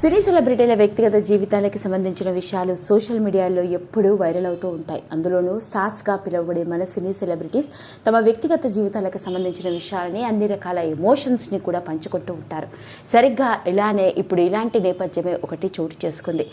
సినీ సెలబ్రిటీల వ్యక్తిగత జీవితాలకు సంబంధించిన విషయాలు సోషల్ మీడియాలో ఎప్పుడూ వైరల్ అవుతూ ఉంటాయి. అందులోనూ స్టార్స్గా పిలువబడే మన సినీ సెలబ్రిటీస్ తమ వ్యక్తిగత జీవితాలకు సంబంధించిన విషయాలని అన్ని రకాల ఎమోషన్స్ని కూడా పంచుకుంటూ ఉంటారు. సరిగ్గా ఇలానే ఇప్పుడు ఇలాంటి నేపథ్యమే ఒకటి చోటు చేసుకుంది.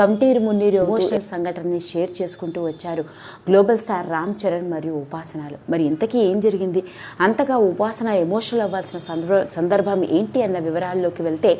కంటీరు మున్నీరు ఎమోషనల్ సంఘటనని షేర్ చేసుకుంటూ వచ్చారు గ్లోబల్ స్టార్ రామ్ చరణ్ మరియు ఉపాసనాలు. మరి ఇంతకీ ఏం జరిగింది? అంతగా ఉపాసన ఎమోషనల్ అవ్వాల్సిన సందర్భ సందర్భం ఏంటి అన్న వివరాల్లోకి వెళ్తే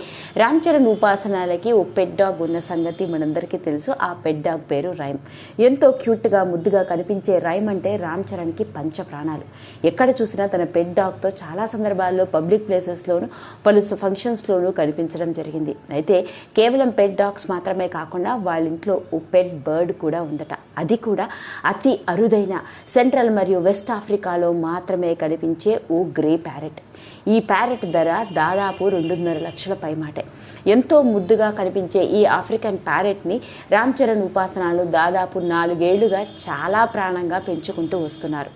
రామ్ చరణ్ ఉపాసన ఉపాసనాలకి ఓ పెడ్ డాగ్ ఉన్న సంగతి మనందరికీ తెలుసు. ఆ పెడ్ డాగ్ పేరు రైమ్. ఎంతో క్యూట్గా ముద్దుగా కనిపించే రైమ్ అంటే రామ్ చరణ్కి పంచ ప్రాణాలు. ఎక్కడ చూసినా తన పెడ్ డాగ్తో చాలా సందర్భాల్లో పబ్లిక్ ప్లేసెస్లోను పలు ఫంక్షన్స్లోనూ కనిపించడం జరిగింది. అయితే కేవలం పెడ్ డాగ్స్ మాత్రమే కాకుండా వాళ్ళ ఇంట్లో ఓ పెడ్ బర్డ్ కూడా ఉందట. అది కూడా అతి అరుదైన సెంట్రల్ మరియు వెస్ట్ ఆఫ్రికాలో మాత్రమే కనిపించే ఓ గ్రే ప్యారెట్. ఈ ప్యారెట్ ధర దాదాపు రెండున్నర లక్షల పైమాటే. ఎంతో ముద్దుగా కనిపించే ఈ ఆఫ్రికన్ ప్యారెట్ని రామ్ చరణ్ ఉపాసనాలు దాదాపు నాలుగేళ్ళుగా చాలా ప్రాణంగా పెంచుకుంటూ వస్తున్నారు.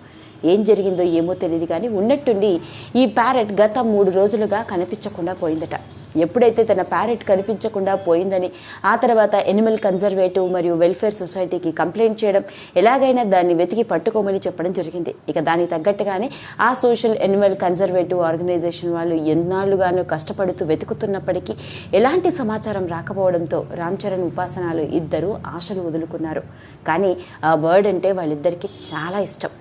ఏం జరిగిందో ఏమో తెలియదు కానీ ఉన్నట్టుండి ఈ ప్యారెట్ గత మూడు రోజులుగా కనిపించకుండా పోయిందట. ఎప్పుడైతే తన ప్యారెట్ కనిపించకుండా పోయిందని ఆ తర్వాత ఎనిమల్ కన్జర్వేటివ్ మరియు వెల్ఫేర్ సొసైటీకి కంప్లైంట్ చేయడం ఎలాగైనా దాన్ని వెతికి పట్టుకోమని చెప్పడం జరిగింది. ఇక దానికి తగ్గట్టుగానే ఆ సోషల్ ఎనిమల్ కన్జర్వేటివ్ ఆర్గనైజేషన్ వాళ్ళు ఎన్నాళ్ళుగానో కష్టపడుతూ వెతుకుతున్నప్పటికీ ఎలాంటి సమాచారం రాకపోవడంతో రామ్ చరణ్ ఉపాసనాలు ఇద్దరు ఆశలు వదులుకున్నారు. కానీ ఆ వర్డ్ అంటే వాళ్ళిద్దరికీ చాలా ఇష్టం.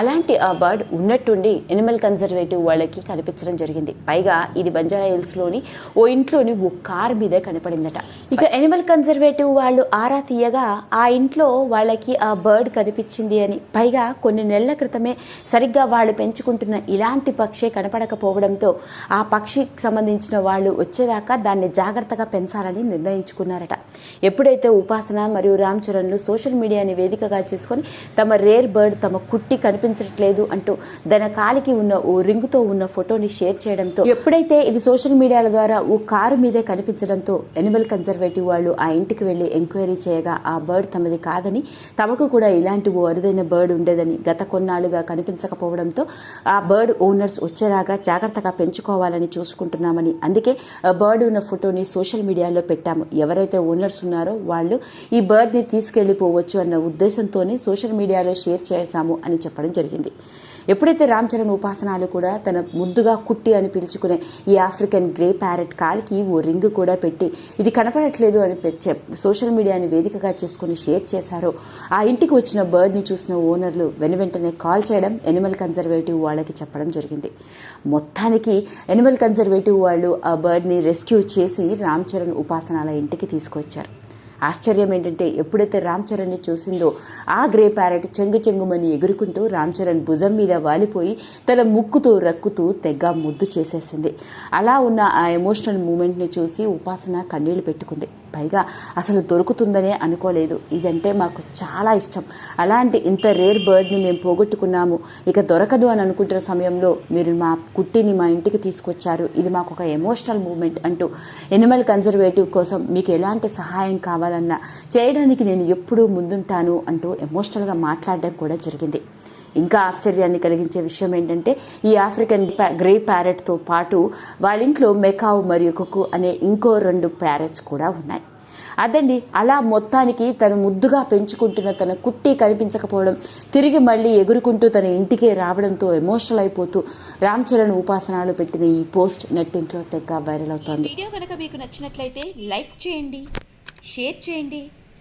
అలాంటి ఆ బర్డ్ ఉన్నట్టుండి ఎనిమల్ కన్జర్వేటివ్ వాళ్ళకి కనిపించడం జరిగింది. పైగా ఇది బంజారా హిల్స్లోని ఓ ఇంట్లోని ఓ కార్ మీదే కనపడిందట. ఇక ఎనిమల్ కన్జర్వేటివ్ వాళ్ళు ఆరా తీయగా ఆ ఇంట్లో వాళ్ళకి ఆ బర్డ్ కనిపించింది అని. పైగా కొన్ని నెలల క్రితమే సరిగ్గా వాళ్ళు పెంచుకుంటున్న ఇలాంటి పక్షే కనపడకపోవడంతో ఆ పక్షికి సంబంధించిన వాళ్ళు వచ్చేదాకా దాన్ని జాగ్రత్తగా పెంచాలని నిర్ణయించుకున్నారట. ఎప్పుడైతే ఉపాసన మరియు రామ్ చరణ్లు సోషల్ మీడియాని వేదికగా చేసుకొని తమ రేర్ బర్డ్ తమ కుట్టి కనిపించట్లేదు అంటూ తన కాలికి ఉన్న ఓ రింగుతో ఉన్న ఫోటోని షేర్ చేయడంతో ఎప్పుడైతే ఇది సోషల్ మీడియాల ద్వారా ఓ కారు మీదే కనిపించడంతో ఎనిమల్ కన్జర్వేటివ్ వాళ్ళు ఆ ఇంటికి వెళ్ళి ఎంక్వైరీ చేయగా ఆ బర్డ్ తమది కాదని తమకు కూడా ఇలాంటి ఓ అరుదైన బర్డ్ ఉండేదని గత కొన్నాళ్ళుగా కనిపించకపోవడంతో ఆ బర్డ్ ఓనర్స్ వచ్చేలాగా జాగ్రత్తగా పెంచుకోవాలని చూసుకుంటున్నామని అందుకే ఆ బర్డ్ ఉన్న ఫోటోని సోషల్ మీడియాలో పెట్టాము. ఎవరైతే ఓనర్స్ ఉన్నారో వాళ్ళు ఈ బర్డ్ని తీసుకెళ్ళిపోవచ్చు అన్న ఉద్దేశంతోనే సోషల్ మీడియాలో షేర్ చేశాము అని చెప్పడం జరిగింది. ఎప్పుడైతే రామ్ చరణ్ ఉపాసనాలు కూడా తన ముద్దుగా కుట్టి అని పిలుచుకునే ఈ ఆఫ్రికన్ గ్రే ప్యారెట్ కాలికి ఓ రింగ్ కూడా పెట్టి ఇది కనపడట్లేదు అని సోషల్ మీడియాని వేదికగా చేసుకుని షేర్ చేశారో. ఆ ఇంటికి వచ్చిన బర్డ్ని చూసిన ఓనర్లు వెను వెంటనే కాల్ చేయడం ఎనిమల్ కన్జర్వేటివ్ వాళ్ళకి చెప్పడం జరిగింది. మొత్తానికి ఎనిమల్ కన్జర్వేటివ్ వాళ్ళు ఆ బర్డ్ని రెస్క్యూ చేసి రామ్ చరణ్ ఉపాసనాల ఇంటికి తీసుకొచ్చారు. ఆశ్చర్యం ఏంటంటే ఎప్పుడైతే రామ్ చరణ్ని చూసిందో ఆ గ్రే ప్యారెట్ చెంగు చెంగుమని ఎగురుకుంటూ రామ్ చరణ్ భుజం మీద వాలిపోయి తన ముక్కుతూ రక్కుతూ తెగ ముద్దు చేసేసింది. అలా ఉన్న ఆ ఎమోషనల్ మూమెంట్ని చూసి ఉపాసన కన్నీళ్ళు పెట్టుకుంది. పైగా అసలు దొరుకుతుందనే అనుకోలేదు. ఇదంటే మాకు చాలా ఇష్టం. అలాంటి ఇంత రేర్ బర్డ్ని మేము పోగొట్టుకున్నాము. ఇక దొరకదు అని అనుకుంటున్న సమయంలో మీరు మా కుట్టిని మా ఇంటికి తీసుకొచ్చారు. ఇది మాకు ఒక ఎమోషనల్ మూమెంట్ అంటూ ఎనిమల్ కన్జర్వేటివ్ కోసం మీకు ఎలాంటి సహాయం కావాలన్నా చేయడానికి నేను ఎప్పుడూ ముందుంటాను అంటూ ఎమోషనల్గా మాట్లాడడం కూడా జరిగింది. ఇంకా ఆశ్చర్యాన్ని కలిగించే విషయం ఏంటంటే ఈ ఆఫ్రికన్ గ్రే ప్యారెట్తో పాటు వాళ్ళ ఇంట్లో మెకావ్ మరియు కుక్కు అనే ఇంకో రెండు ప్యారెట్స్ కూడా ఉన్నాయి. అదండి అలా మొత్తానికి తను ముద్దుగా పెంచుకుంటున్న తన కుట్టి కనిపించకపోవడం తిరిగి మళ్ళీ ఎగురుకుంటూ తన ఇంటికే రావడంతో ఎమోషనల్ అయిపోతూ రామ్ చరణ్ ఉపాసనాలు పెట్టిన ఈ పోస్ట్ నెట్టింట్లో తెగ వైరల్ అవుతోంది. వీడియో కనుక మీకు నచ్చినట్లయితే లైక్ చేయండి షేర్ చేయండి.